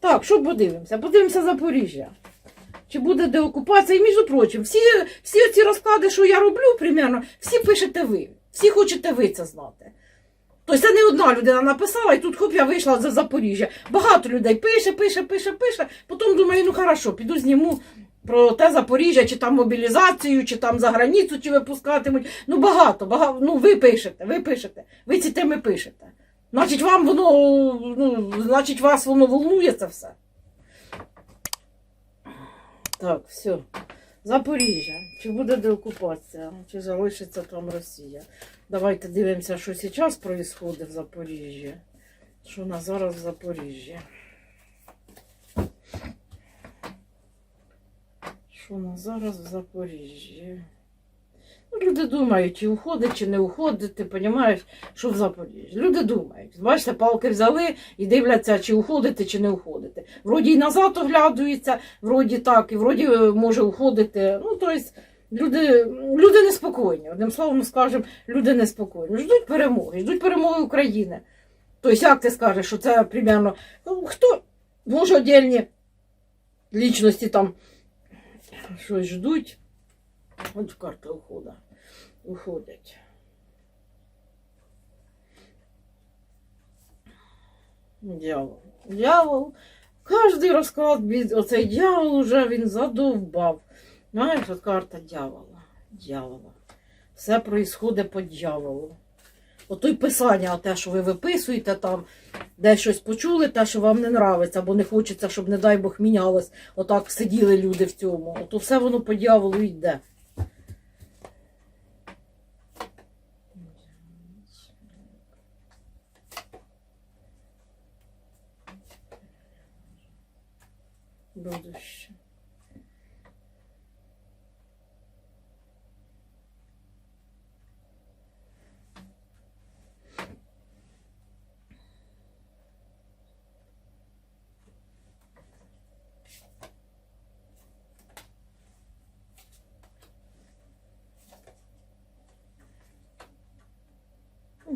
Так, що подивимося? Подивимося Запоріжжя. Чи буде деокупація? І між прочим, всі, всі ці розклади, що я роблю, примерно, всі пишете ви. Всі хочете ви це знати. Тобто це не одна людина написала, і тут хоп, я вийшла за Запоріжжя. Багато людей пише, пише, пише, пише. Потім думаю, ну хорошо, піду зніму про те Запоріжжя, чи там мобілізацію, чи там за границю, чи випускатимуть. Ну багато, багато. Ну ви пишете, ви пишете, ви ці теми пишете. Значить, вам воно, ну, значить, вас воно волнує це все. Так, все. Запоріжжя. Чи буде деокупація, чи залишиться там Росія? Давайте дивимося, що зараз відбувається в Запоріжжі. Що у нас зараз в Запоріжжі? Що у нас зараз в Запоріжжі? Люди думають, чи уходить, чи не уходить, ти розумієш, що в Запоріжжі. Люди думають. Бачите, палки взяли і дивляться, чи уходити, чи не уходити. Вроді і назад оглядуються, вроді так, і вроді е, може уходити. Ну, тобто, люди, люди неспокійні. Одним словом скажемо, люди неспокійні. Ждуть перемоги, ждуть перемоги України. Тобто, як ти скажеш, що це примерно. ну, Хто може отдельні лічності там щось ждуть. От карта ухода. Уходять. Дьявол. Дьявол. Кожний розклад, оцей дьявол уже він задовбав. Знаєш, от карта дьявола. Дьявола. Все происходить по дьяволу. Ото й писання, те, що ви виписуєте там, де щось почули, те, що вам не нравиться, бо не хочеться, щоб, не дай Бог, мінялось. Отак сиділи люди в цьому. Ото все воно по дьяволу йде. Будуще.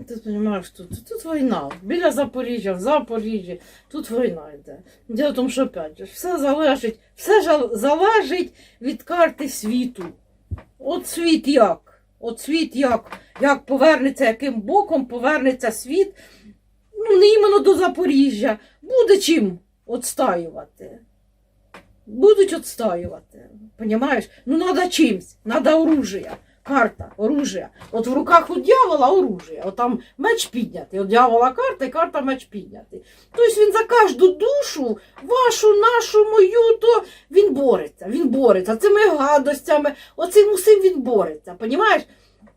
Ти розумієш, тут, тут війна. Біля Запоріжжя, в Запоріжжі, тут війна йде. Діло в тому, що опять все залежить, все залежить від карти світу. От світ як? От світ як? Як повернеться, яким боком повернеться світ? Ну, не іменно до Запоріжжя. Буде чим отстаювати. Будуть отстаювати. Понімаєш? Ну, треба чимсь, треба оружие. Карта, оружие. От в руках у дьявола оружие. От там меч піднятий. От дьявола карта і карта меч піднятий. Тобто він за кожну душу, вашу, нашу, мою, то він бореться. Він бореться цими гадостями, оцим усім він бореться. Понімаєш?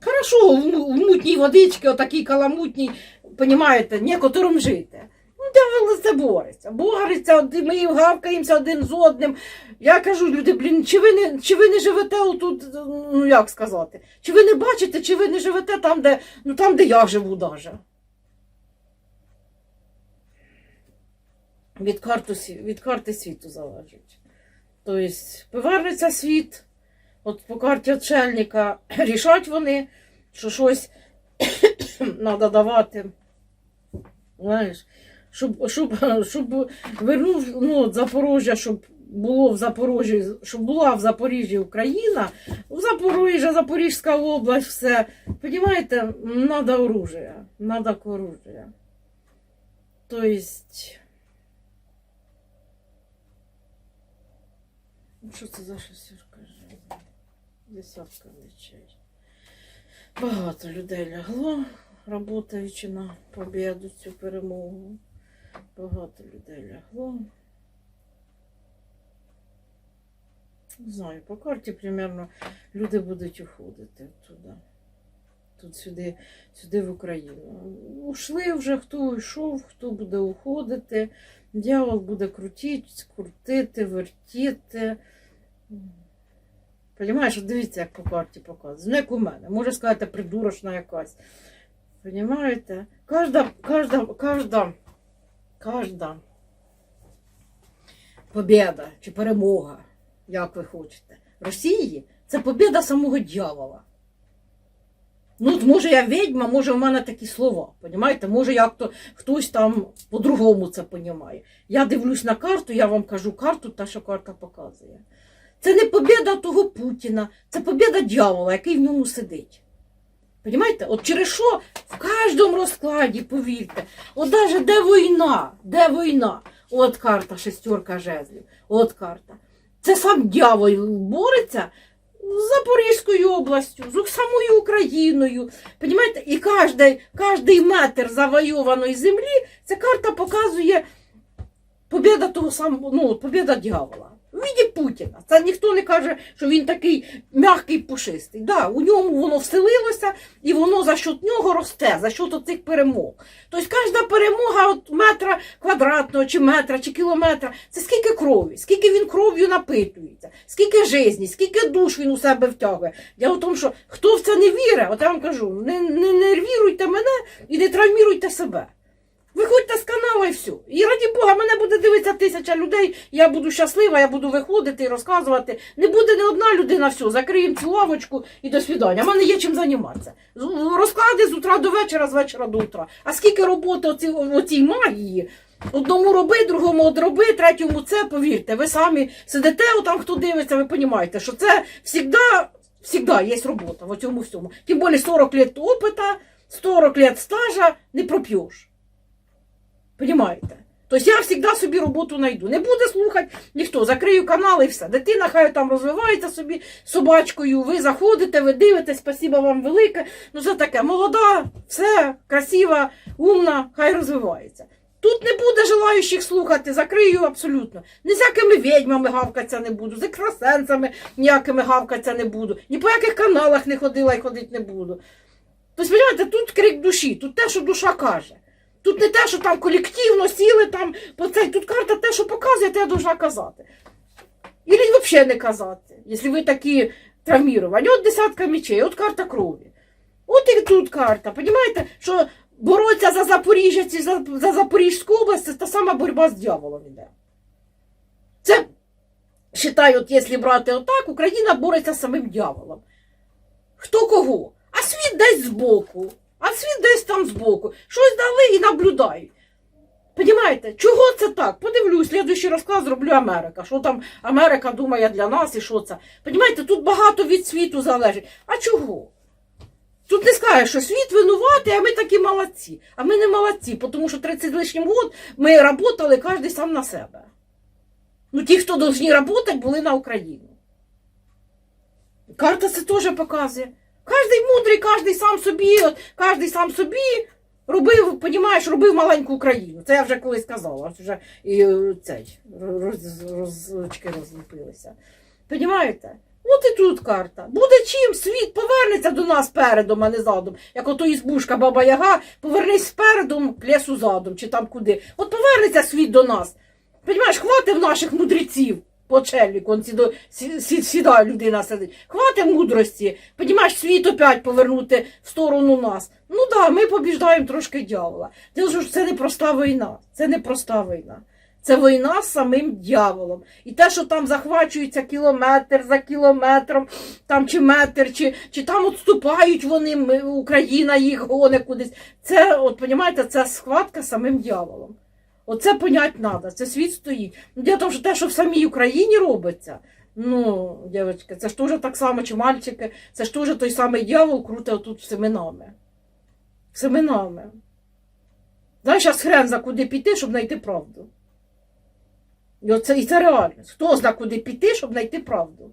Хорошо, в, мутній водичці, отакій каламутній, понімаєте, некоторим жити. Ну, це бореться. Бореться, ми гавкаємося один з одним. Я кажу, люди, блін, чи ви не, чи ви не живете отут, ну як сказати? Чи ви не бачите, чи ви не живете там, де, ну, там, де я живу даже. Від, карту, від карти світу залежить. Тобто, повернеться світ, от по карті отшельника, рішать вони, що щось треба давати. Знаєш, щоб, щоб, щоб вернув ну, Запорожжя, щоб було в Запорожжі, щоб була в Запоріжжі Україна, в Запоріжжя, Запорізька область, все. Понімаєте, треба оружие, треба оружие. Тобто, ну, що це за шестерка жезлів? Десятка мечей. Багато людей лягло, працюючи на побіду, цю перемогу. Багато людей лягло. Не знаю, по карті примерно люди будуть уходити туди. Тут сюди, сюди в Україну. Ушли вже, хто йшов, хто буде уходити. Дьявол буде крутити, крутити, вертіти. Понімаєш, дивіться, як по карті показує. Ну, як у мене. Може сказати, придурочна якась. Понімаєте? Кожна, кожна, кожна, кожна побіда чи перемога, як ви хочете, Росії це побіда самого дьявола. Ну, може я відьма, може в мене такі слова. Понімаєте? Може, як то хтось там по-другому це понімає. Я дивлюсь на карту, я вам кажу карту, та що карта показує. Це не побіда того Путіна, це побіда дьявола, який в ньому сидить. Понімаєте? От через що в кожному розкладі, повірте, от навіть де війна, де війна, от карта, шестерка жезлів, от карта. Це сам дьявол бореться з Запорізькою областю, з самою Україною. Понімаєте? І кожний, кожний метр завойованої землі, ця карта показує побіда того самого, ну, побіда дьявола. В віді Путіна. Це ніхто не каже, що він такий м'який пушистий. Да, у ньому воно вселилося, і воно за счет нього росте, за счет цих перемог. Тобто кожна перемога от метра квадратного, чи метра, чи кілометра, це скільки крові, скільки він кров'ю напитується, скільки житті, скільки душ він у себе втягує. Діло в тому, що хто в це не вірить, от я вам кажу, не, не нервіруйте мене і не травміруйте себе. Виходьте з каналу і все. І раді Бога, мене буде дивитися тисяча людей, я буду щаслива, я буду виходити і розказувати. Не буде не одна людина, все, закриємо цю лавочку і до свідання. У мене є чим займатися. Розклади з утра до вечора, з вечора до утра. А скільки роботи оці, оцій магії? Одному роби, другому одроби, третьому це, повірте, ви самі сидите, отам хто дивиться, ви розумієте, що це завжди, завжди є робота в цьому всьому. Тим більше 40 років опита, 40 років стажа не проп'єш. Понимаєте? Тобто я завжди собі роботу знайду. Не буде слухати ніхто, закрию канал і все. Дитина хай там розвивається собі собачкою, ви заходите, ви дивитесь, спасіба вам велике. Ну це таке, молода, все, красива, умна, хай розвивається. Тут не буде желаючих слухати, закрию абсолютно. Ні з якими відьмами гавкатися не буду, з екстрасенсами ніякими гавкатися не буду, ні по яких каналах не ходила і ходити не буду. Тобто, розумієте, тут крик душі, тут те, що душа каже. Тут не те, що там колективно сіли там по цей, тут карта те, що показує, те я должна казати. Ілі взагалі не казати, якщо ви такі травміровані. От десятка мечей, от карта крові. От і тут карта. Понімаєте, що боротися за Запоріжжя, ці за, за Запорізьку область, це та сама боротьба з дьяволом іде. Це, вважаю, якщо брати отак, Україна бореться з самим дьяволом. Хто кого? А світ десь збоку. А світ десь там збоку. Щось дали і наблюдають. Понімаєте, чого це так? Подивлюсь, слідуючий розклад зроблю Америка. Що там Америка думає для нас і що це? Понімаєте, тут багато від світу залежить. А чого? Тут не скажеш, що світ винуватий, а ми такі молодці. А ми не молодці, тому що 30 з лишнім год ми працювали кожен сам на себе. Ну, ті, хто повинні працювати, були на Україну. Карта це теж показує. Кожний мудрий, кожний сам собі, от, кожний сам собі робив, понімаєш, робив маленьку Україну. Це я вже колись казала, вже і е, цей роз, роз, очки розліпилися. Понімаєте? От і тут карта. Буде чим світ повернеться до нас передом, а не задом. Як ото ізбушка Баба Яга, повернись спередом, к лісу задом, чи там куди. От повернеться світ до нас. Понімаєш, хватить в наших мудреців по челіку, он сідо, сі, сі, сідає людина сидить. Хватить мудрості. Понімаєш, світ опять повернути в сторону нас. Ну да, ми побіждаємо трошки дьявола. Це не проста війна. Це не проста війна. Це війна з самим дьяволом. І те, що там захвачується кілометр за кілометром, там чи метр, чи, чи там відступають вони, Україна їх гоне кудись. Це, от, понімаєте, це схватка з самим дьяволом. Оце понять треба, це світ стоїть. Ну, Діло в що те, що в самій Україні робиться, ну, дівчатки, це ж теж так само, чи мальчики, це ж теж той самий дьявол крутить отут семенами. Семенами. Знаєш, зараз хрен за куди піти, щоб знайти правду. І, оце, і це реальність. Хто зна куди піти, щоб знайти правду?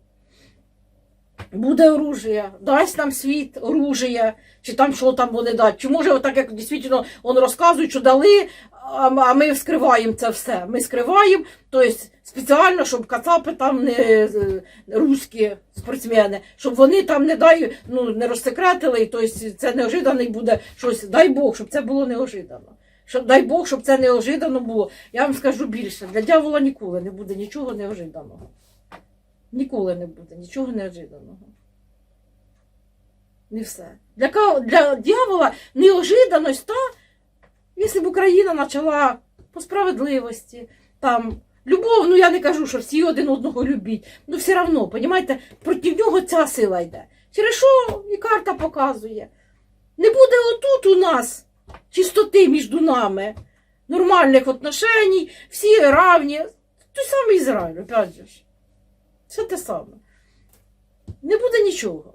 Буде оружие, дасть нам світ оружие, чи там що там вони дать. Чи може отак, як дійсно он розказують, що дали, а, ми скриваємо це все. Ми скриваємо, тобто спеціально, щоб кацапи там не русські спортсмени, щоб вони там не дай, ну, не розсекретили, тобто це неожиданий буде щось. Дай Бог, щоб це було неожидано. Щоб, дай Бог, щоб це неожидано було. Я вам скажу більше, для дьявола ніколи не буде нічого неожиданого. Ніколи не буде нічого неожиданого. Не все. Для, для дьявола неожиданість та, якщо б Україна почала по справедливості, там, любов, ну я не кажу, що всі один одного любіть, ну все одно, понімаєте, проти нього ця сила йде. Через що і карта показує. Не буде отут у нас чистоти між нами, нормальних отношеній, всі равні. Той самий Ізраїль, опять же. Все те саме. Не буде нічого.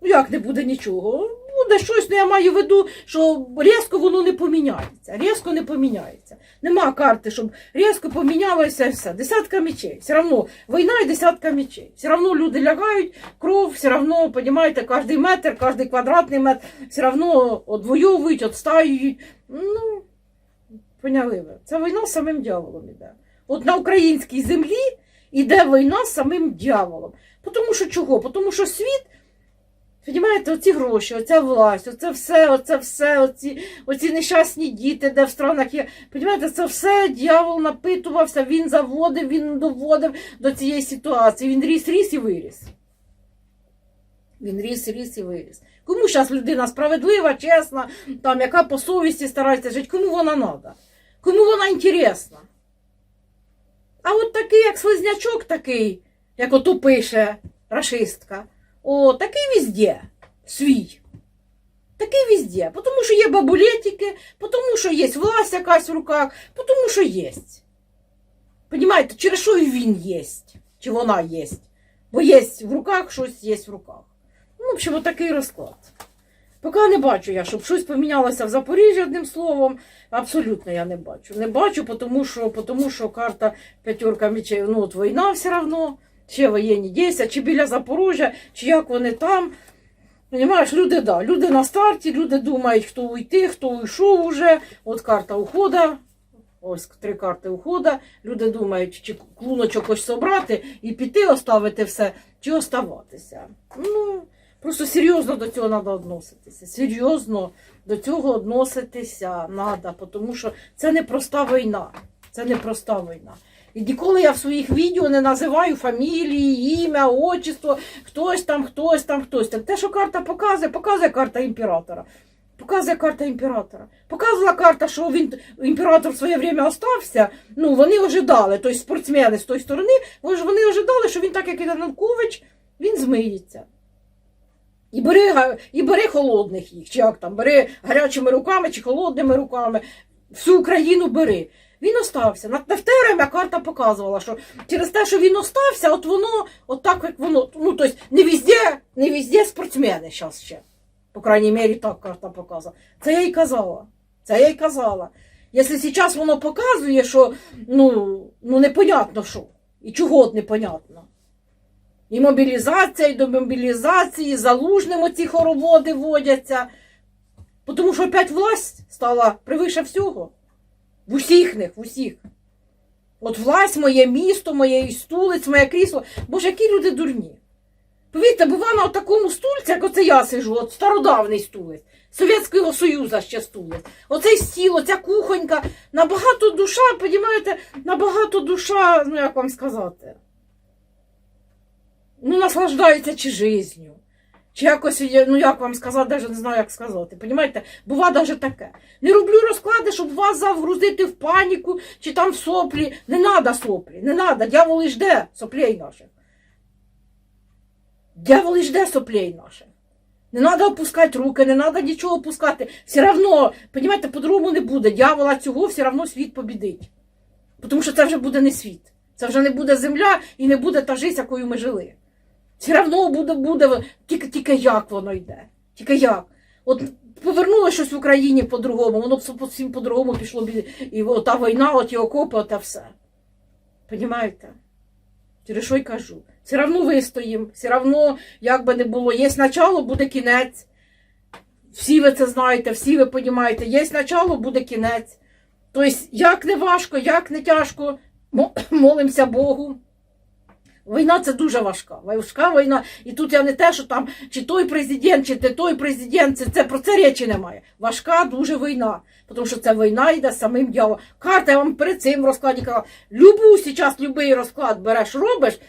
Ну як не буде нічого? Буде щось, ну я маю в виду, що різко воно не поміняється. Різко не поміняється. Нема карти, щоб різко помінялося все. Десятка мечей. Все одно війна і десятка мечей. Все одно люди лягають, кров, все одно, розумієте, кожен метр, кожен квадратний метр, все одно одвоюють, відстаюють. Ну, поняли ви. Це війна з самим дьяволом іде. От на українській землі іде війна з самим дьяволом. Тому що чого? Тому що світ, розумієте, оці гроші, оця власть, оце все, оце все, оці, оці нещасні діти, де в странах є. Розумієте, це все дьявол напитувався, він заводив, він доводив до цієї ситуації. Він ріс, ріс і виріс. Він ріс, ріс і виріс. Кому зараз людина справедлива, чесна, там, яка по совісті старається жити, кому вона треба? Кому вона інтересна? А от такий, як слизнячок такий, як ото пише рашистка, о, такий везде свій. Такий везде. Тому що є бабулетики, тому що є власть якась в руках, тому що є. Понімаєте, через що він є, чи вона є. Бо є в руках, щось є в руках. Ну, в общем, такий розклад. Поки не бачу я, щоб щось помінялося в Запоріжжі одним словом. Абсолютно я не бачу. Не бачу, тому що, тому що карта п'ятерка мечей, ну от війна все одно, ще воєнні дійся, чи біля Запоріжжя, чи як вони там. Понимаєш, люди, да, люди на старті, люди думають, хто уйти, хто уйшов уже. От карта ухода. Ось три карти ухода. Люди думають, чи клуночок ось собрати і піти, оставити все, чи оставатися. Ну, просто серйозно до цього треба відноситися. Серйозно до цього відноситися треба, тому що це не проста війна. Це не проста війна. Ніколи я в своїх відео не називаю фамілії, ім'я, отчество, хтось там, хтось там, хтось там. Те, що карта показує, показує карта імператора. Показує карта імператора. Показувала карта, що він імператор в своє время остався. Ну, вони ожидали, тобто спортсмени з тої сторони, вони ожидали, що він так, як і Янукович, він змиється. І бери, і бери холодних їх, чи як там, бери гарячими руками чи холодними руками. Всю Україну бери. Він остався. На, на в карта показувала, що через те, що він остався, от воно, от так як воно, ну, тобто не везде, не везде спортсмени зараз ще. По крайній мірі, так карта показувала. Це я й казала. Це я й казала. Якщо зараз воно показує, що ну, ну непонятно що. І чого от непонятно. І мобілізація, і до мобілізації, залужним оці хороводи водяться. Тому що опять власть стала превише всього. В усіх них, в усіх. От власть, моє місто, моє стулиць, моє крісло. Боже, які люди дурні. Повірте, бува на такому стульці, як оце я сижу, от стародавний стулець, Совєтського Союзу ще стулець. Оцей стіл, оця кухонька, набагато душа, розумієте, набагато душа, ну як вам сказати, ну наслаждається чи жизнью. Чи якось, ну як вам сказати, навіть не знаю, як сказати. Понімаєте? Бува навіть таке. Не роблю розклади, щоб вас загрузити в паніку чи там в соплі. Не треба соплі, не треба. Дьявол і жде соплей наших. Дьявол і жде соплей наших. Не треба опускати руки, не треба нічого опускати. Все одно, понімаєте, по-другому не буде. Дьявола цього все одно світ побідить. Тому що це вже буде не світ. Це вже не буде земля і не буде та життя, якою ми жили. Все одно буде, буде тільки, тільки як воно йде. Тільки як. От повернулося щось в Україні по-другому, воно б всім по-другому пішло і, і ота війна, оті окопи, оте все. Понімаєте? Через що й кажу. Все одно вистоїмо, все одно, як би не було, є начало, буде кінець. Всі ви це знаєте, всі ви розумієте, є начало, буде кінець. Тобто, як не важко, як не тяжко, молимося Богу. Війна це дуже важка. Важка війна. І тут я не те, що там чи той президент, чи не той президент, це, це про це речі немає. Важка дуже війна. Тому що це війна йде самим дьяволом. Карта я вам перед цим розкладі казала. Любу зараз любий розклад береш, робиш,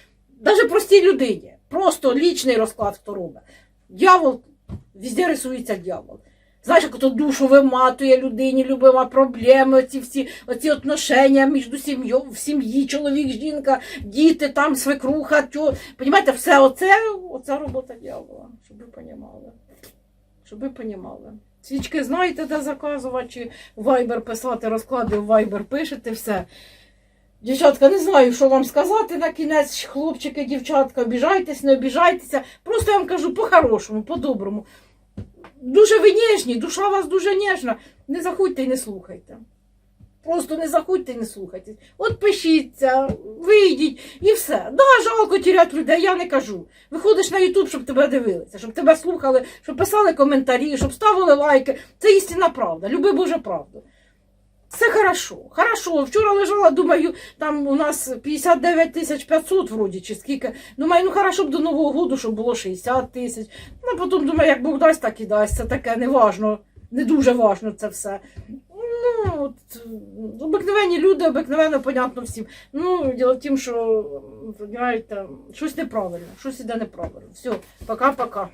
навіть простій людині. Просто лічний розклад, хто робить. Дьявол, везде рисується дьявол. Знаєш, як ото душу виматує людині, любима проблеми, оці всі оці отношення між сім'єю, в сім'ї, чоловік, жінка, діти, там свекруха, тьо. Понімаєте, все оце, оце робота дьявола, щоб ви понімали. Щоб ви понімали. Свічки знаєте, де заказувати, чи в Viber писати, розклади в Viber пишете, все. Дівчатка, не знаю, що вам сказати на кінець, хлопчики, дівчатка, обіжайтесь, не обіжайтеся. Просто я вам кажу по-хорошому, по-доброму. Дуже ви ніжні, душа у вас дуже ніжна. Не заходьте і не слухайте. Просто не заходьте і не слухайте. От пишіться, вийдіть і все. Да, жалко тіряти людей, я не кажу. Виходиш на Ютуб, щоб тебе дивилися, щоб тебе слухали, щоб писали коментарі, щоб ставили лайки. Це істинна правда. Люби Боже правду. Все хорошо, хорошо. Вчора лежала, думаю, там у нас 59 тисяч 500 вроді, чи скільки. Думаю, ну хорошо б до Нового року, щоб було 60 тисяч. Ну, потім думаю, як Бог дасть, так і дасть. Це таке не важно, не дуже важно це все. Ну, от, обикновені люди, обикновенно, понятно всім. Ну, діло в тім, що, знаєте, щось неправильно, щось іде неправильно. Все, пока-пока.